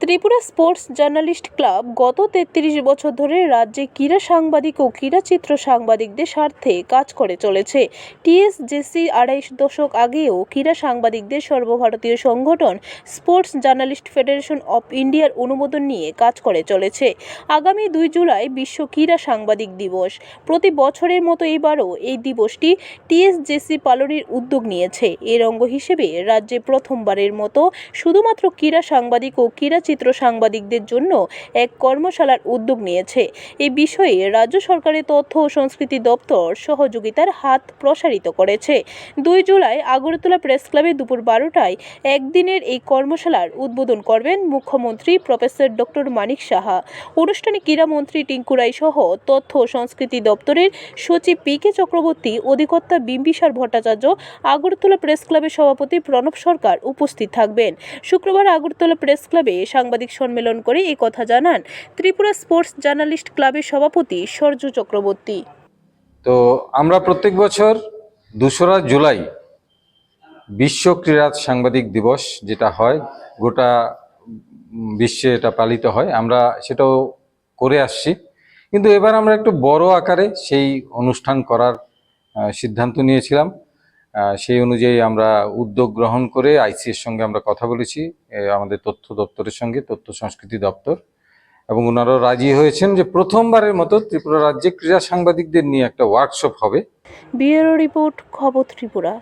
Tripura sports journalist club গত তেত্রিশ বছর ধরে রাজ্যে ক্রীড়া সাংবাদিক ও ক্রীড়াচিত্র সাংবাদিকদের স্বার্থে কাজ করে চলেছে। টিএসজেসি আড়াই দশক আগেও ক্রীড়া সাংবাদিকদের সর্বভারতীয় সংগঠন স্পোর্টস জার্নালিস্ট ফেডারেশন অফ ইন্ডিয়ার অনুমোদন নিয়ে কাজ করে চলেছে। আগামী দুই জুলাই বিশ্ব ক্রীড়া সাংবাদিক দিবস। প্রতি বছরের মতো এবারও এই দিবসটি টিএসজেসি পালনের উদ্যোগ নিয়েছে। এর অঙ্গ হিসেবে রাজ্যে প্রথমবারের মতো শুধুমাত্র ক্রীড়া সাংবাদিক ও ক্রীড়াচিত্র সাংবাদিকদের জন্য এক কর্মশালার উদ্যোগ নিয়েছে। এই বিষয়ে রাজ্য সরকারের তথ্য ও সংস্কৃতি দপ্তর সহযোগিতার হাত প্রসারিত করেছে। দুই জুলাই আগরতলা প্রেস ক্লাবে দুপুর বারোটায় একদিনের এই কর্মশালার উদ্বোধন করবেন মুখ্যমন্ত্রী প্রফেসর ডক্টর মানিক সাহা। অনুষ্ঠানে ক্রীড়ামন্ত্রী টিঙ্কু রায় সহ তথ্য ও সংস্কৃতি দপ্তরের সচিব পি কে চক্রবর্তী, অধিকর্তা বিম্বিসার ভট্টাচার্য, আগরতলা প্রেস ক্লাবের সভাপতি প্রণব সরকার উপস্থিত থাকবেন। শুক্রবার আগরতলা প্রেস ক্লাবে সাংবাদিক সম্মেলন করে এই কথা জানান ত্রিপুরা স্পোর্টস জার্নালিস্ট ক্লাবের সভাপতি সর্য চক্রবর্তী। তো আমরা প্রত্যেক বছর দোসরা জুলাই বিশ্ব ক্রীড়া সাংবাদিক দিবস যেটা হয়, গোটা বিশ্বে এটা পালিত হয়। আমরা সেটাও করে আসছি। কিন্তু এবার আমরা একটু বড় আকারে সেই অনুষ্ঠান করার সিদ্ধান্ত নিয়েছিলাম। সেই অনুযায়ী আমরা উদ্যোগ গ্রহণ করে আইসিএর সঙ্গে আমরা কথা বলেছি আমাদের তথ্য দপ্তরের সঙ্গে, তথ্য সংস্কৃতি দপ্তর। এবং ওনারাও রাজি হয়েছেন যে প্রথমবারের মতো ত্রিপুরা রাজ্যে ক্রীড়া সাংবাদিকদের নিয়ে একটা ওয়ার্কশপ হবে। বিউরো রিপোর্ট, খবর ত্রিপুরা।